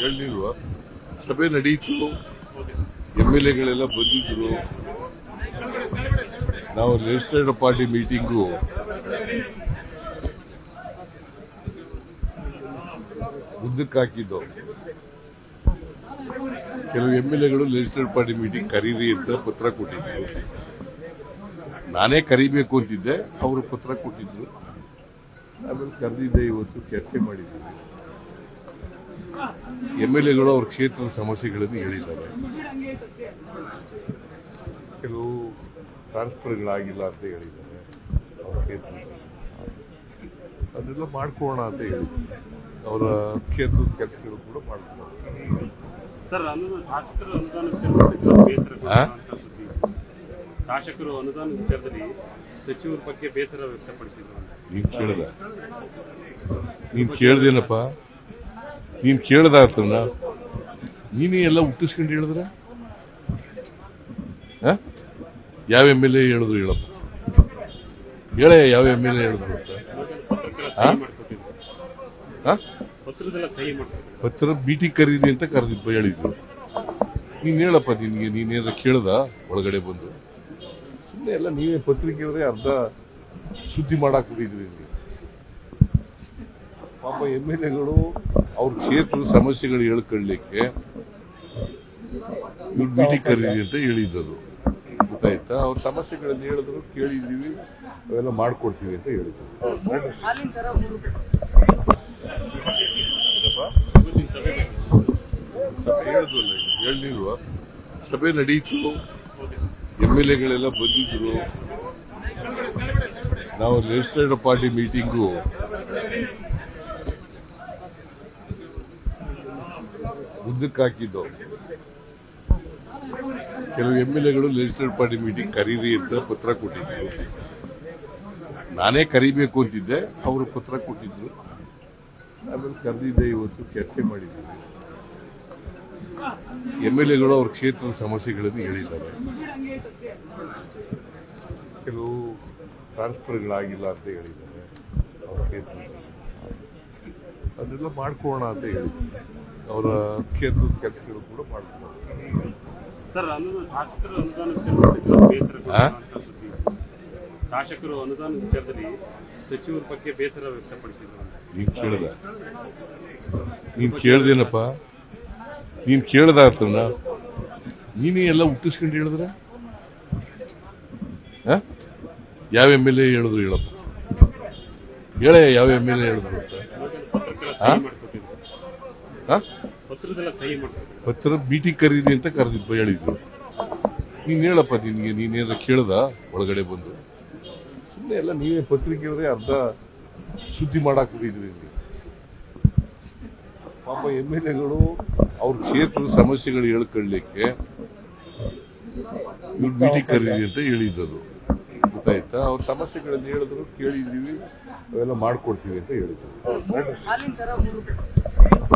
ಹೇಳಿಲ್ವಾ? ಸಭೆ ನಡೀತು. ಎಂ ಎಲ್ ಎಗಳೆಲ್ಲ ಬಂದಿದ್ರು. ನಾವು ಲೆಜಿಸ್ಲೇಟಿವ್ ಪಾರ್ಟಿ ಮೀಟಿಂಗು. ಮುಂದಕ್ಕೆ ಹಾಕಿದ್ದು. ಕೆಲವು ಎಂ ಎಲ್ ಎಗಳು ಲೆಜಿಸ್ಲೇಟಿವ್ ಪಾರ್ಟಿ ಮೀಟಿಂಗ್ ಕರೀರಿ ಅಂತ ಪತ್ರ ಕೊಟ್ಟಿದ್ರು. ನಾನೇ ಕರಿಬೇಕು ಅಂತಿದ್ದೆ, ಅವರು ಪತ್ರ ಕೊಟ್ಟಿದ್ರು. ಆಮೇಲೆ ಕರೆದಿದ್ದೆ ಇವತ್ತು ಚರ್ಚೆ ಮಾಡಿದ್ದೀವಿ ಎಂ ಎಲ್ ಎಗಳು ಅವ್ರ ಕ್ಷೇತ್ರದ ಸಮಸ್ಯೆಗಳನ್ನು ಹೇಳಿದ್ದಾರೆ. ಕೆಲವು ಟ್ರಾನ್ಸ್ಫರ್ಗಳಾಗಿಲ್ಲ ಅಂತ ಹೇಳಿದ್ದಾರೆ ಅವ್ರ ಕ್ಷೇತ್ರದಲ್ಲಿ. ಅದೆಲ್ಲ ಮಾಡ್ಕೋಣ ಅಂತ ಹೇಳಿದ್ದಾರೆ ಅವರ ಕ್ಷೇತ್ರದ ಕೆಲಸಗಳು ಕೂಡ ಅನುದಾನ ಶಾಸಕರು ಅನುದಾನ ವಿಚಾರದಲ್ಲಿ ಸಚಿವರ ಬಗ್ಗೆ ಬೇಸರ ವ್ಯಕ್ತಪಡಿಸಿದ್ರು. ನೀನ್ ಕೇಳ್ದ. ನೀನ್ ಕೇಳ್ದೇನಪ್ಪ? ನೀನ್ ಕೇಳ್ದ ನೀನೇ ಎಲ್ಲ ಹುಟ್ಟಿಸ್ಕೊಂಡು ಹೇಳಿದ್ರ? ಯಾವ ಎಂ ಎಲ್ ಎ ಹೇಳಿದ್ರು ಹೇಳಪ್ಪ. ಹೇಳೇ ಯಾವ ಎಂ ಎಲ್ ಎ ಹೇಳಿದ್ರು ಅಂತ. ಪತ್ರ ಮೀಟಿಂಗ್ ಕರೀರಿ ಅಂತ ಕರೆದಿದ್ದು ಹೇಳಿದ್ರು. ನೀನ್ ಹೇಳಪ್ಪ ನಿನ್ಗೆ ನೀನೇನ ಕೇಳ್ದ? ಒಳಗಡೆ ಬಂದು. ಎಲ್ಲ ನೀವೇ ಪತ್ರಿಕೆಯವರೇ ಅರ್ಧ ಸುದ್ದಿ ಮಾಡಾಕ್ ಬಿಟ್ಟಿದ್ರಿ ನೀವು ಪಾಪ ಎಂ ಎಲ್ ಎಗಳು ಅವ್ರ ಕ್ಷೇತ್ರದ ಸಮಸ್ಯೆಗಳು ಹೇಳ್ಕೊಳ್ಳಿಕ್ಕೆ ಮೀಟಿಂಗ್ ಕರೀರಿ ಅಂತ ಹೇಳಿದ್ದದು. ಗೊತ್ತಾಯ್ತಾ? ಅವ್ರ ಸಮಸ್ಯೆಗಳನ್ನು ಹೇಳಿದ್ರು ಕೇಳಿದೀವಿ ಅವೆಲ್ಲ ಮಾಡ್ಕೊಡ್ತೀವಿ ಅಂತ ಹೇಳಿದ್ರು. ಹೇಳಿದ್ರು ಸಭೆ ನಡೀತು. ಎಂ ಎಲ್ ಎಗಳೆಲ್ಲ ಬಂದಿದ್ರು. ನಾವು ಲೆಜಿಸ್ಲೇಟಿವ್ ಪಾರ್ಟಿ ಮೀಟಿಂಗು. ಮುಂದಕ್ಕೆ ಹಾಕಿದ್ದು. ಕೆಲವು ಎಂ ಎಲ್ ಎಗಳು ಲೆಜಿಸ್ಲೇಟಿವ್ ಪಾರ್ಟಿ ಮೀಟಿಂಗ್ ಕರೀರಿ ಅಂತ ಪತ್ರ ಕೊಟ್ಟಿದ್ರು. ನಾನೇ ಕರಿಬೇಕು ಅಂತಿದ್ದೆ, ಅವರು ಪತ್ರ ಕೊಟ್ಟಿದ್ರು. ಆಮೇಲೆ ಕರೆದಿದ್ದೆ, ಇವತ್ತು ಚರ್ಚೆ ಮಾಡಿದ್ದೀವಿ. ಎಂ ಎಲ್ ಎಗಳು ಅವ್ರ ಕ್ಷೇತ್ರದ ಸಮಸ್ಯೆಗಳನ್ನು ಹೇಳಿದ್ದಾರೆ. ಕೆಲವು ಟ್ರಾನ್ಸ್ಫರ್ಗಳಾಗಿಲ್ಲ ಅಂತ ಹೇಳಿದ್ದಾರೆ ಅವ್ರ ಕ್ಷೇತ್ರ ಅದೆಲ್ಲ ಮಾಡ್ಕೋಣ ಅಂತ ಹೇಳಿದ್ದಾರೆ. ಅವರ ಕ್ಷೇತ್ರದ ಕೆಲಸಗಳು ಕೂಡ ಅನುದಾನ ಶಾಸಕರು ಅನುದಾನ ವಿಚಾರದಲ್ಲಿ ಸಚಿವರ ಬಗ್ಗೆ ಬೇಸರ ವ್ಯಕ್ತಪಡಿಸಿದ್ರು ನೀವು ನೀನ್ ನೀವು ನೀನ್ ಕೇಳ್ದೇನಪ್ಪ ನೀನ್ ಕೇಳ್ದ ಅರ್ಥವನ್ನ ನೀನೇ ಎಲ್ಲ ಹುಟ್ಟಿಸ್ಕೊಂಡು ಹೇಳಿದ್ರೆ? ಯಾವ ಎಂ ಎಲ್ ಎ ಹೇಳಿದ್ರು ಹೇಳಪ್ಪ. ಹೇಳ, ಯಾವ ಎಂ ಎಲ್ ಎ ಹೇಳಿದ್ರು ಪತ್ರ ಮೀಟಿಂಗ್ ಕರೀರಿ ಅಂತ ಕರೆದಿದ್ದು ಹೇಳಿದ್ರು ನೀನು ಹೇಳಪ್ಪ, ನಿನಗೆ ನೀನೇನ ಕೇಳ್ದ ಒಳಗಡೆ ಬಂದು? ಸುಮ್ಮನೆ ಎಲ್ಲ ನೀವೇ ಪತ್ರಿಕೆ ಅರ್ಧ ಸುದ್ದಿ ಮಾಡಾಕ್ ಬಿಟ್ಟಿದ್ರಿ ನೀವು ಪಾಪ ಎಂ ಎಲ್ ಎಗಳು ಅವ್ರ ಕ್ಷೇತ್ರದ ಸಮಸ್ಯೆಗಳು ಹೇಳ್ಕೊಳ್ಳಿಕ್ಕೆ ಇವ್ರು ಮೀಟಿಂಗ್ ಕರೀರಿ ಅಂತ ಹೇಳಿದ್ದದು. ಗೊತ್ತಾಯ್ತಾ? ಅವ್ರ ಸಮಸ್ಯೆಗಳನ್ನು ಹೇಳಿದ್ರು ಕೇಳಿದೀವಿ ಅವೆಲ್ಲ ಮಾಡ್ಕೊಡ್ತೀವಿ ಅಂತ ಹೇಳಿದ್ರು.